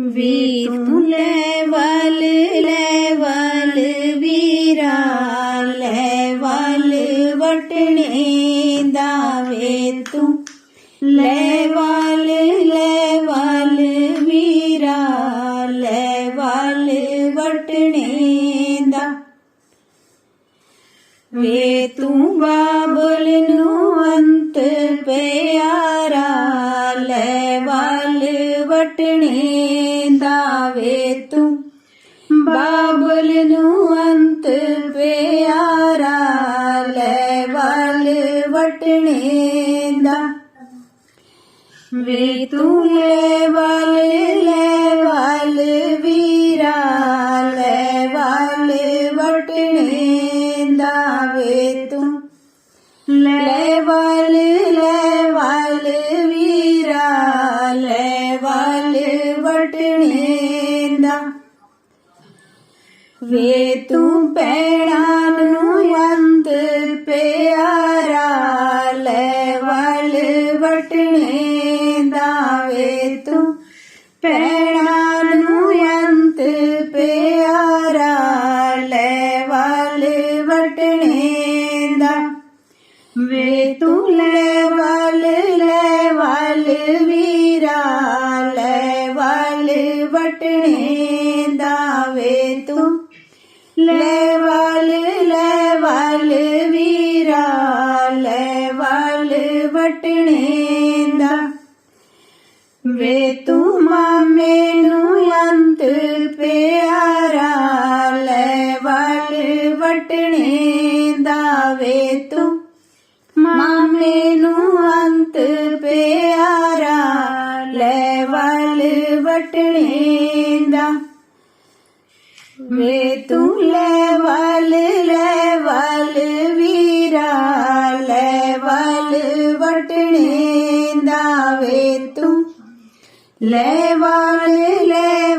ਵੀਰ ਤੂੰ ਲੈ ਵਲ ਲੈ ਵਲ ਵੀਰਾ ਲੈ ਵਲ ਵਟਣੇ ਦਾ ਵੇ ਤੂੰ ਲੈ ਵਲ ਲੈ ਵਲ ਵੀਰਾ ਲੈ ਵਲ ਵਟਣੇ ਦਾ ਵੇ ਤੂੰ ਬਾਬਲ ਨੂੰ ਅੰਤ ਪਿਆਰਾ ਵਟਣੇ ਦਾ ਤੂੰ। ਬਾਬਲ ਨੂੰ ਅੰਤ ਪਿਆਰਾ ਲੈ ਵੱਲ ਵਟਣੇ ਦਾ। ਵੇ ਤੂੰ ਲੈ ਵੱਲ ਲੈ ਵੱਲ ਵੀਰਾ, ਲੈ ਵੱਲ ਵਟਣੇ ਦਾ ਵੇ ਤੂੰ। ਲੈ ਵੱਲ ਦਾ ਵੇ ਤੂੰ ਪੈਣਾ ਨੂੰ ਅੰਤ ਪਿਆਰਾ ਲੈ ਵੱਲ ਵਟਣੇ ਦਾ। ਵੇ ਤੂੰ ਪੈਣਾ ਨੂੰ ਅੰਤ ਪਿਆਰਾ ਲੈ ਵੱਲ ਵਟਣੇ ਦਾ। ਵੇ ਤੂੰ ਲੈ ਵੱਲ ਲੈ ਵੱਲ ਵੀਰਾ ਵਟਣੇ ਦਾ ਵੇ ਤੂੰ ਲੈ ਵੱਲ ਲੈ ਵੱਲ ਵੀਰਾ ਲੈ ਵੱਲ ਵਟਣੇ ਦਾ ਵੇ ਤੂੰ ਮਾਮੇ ਵੱਲ ਵਟਣੇ ਦਾ ਵੇ ਤੂੰ ਲੈ ਵੱਲ ਲੈ ਵੱਲ ਵੀਰਾ ਲੈ ਵੱਲ ਵਟਣੇ ਦਾ ਵੇ ਤੂੰ ਲੈ ਵੱਲ ਲੈ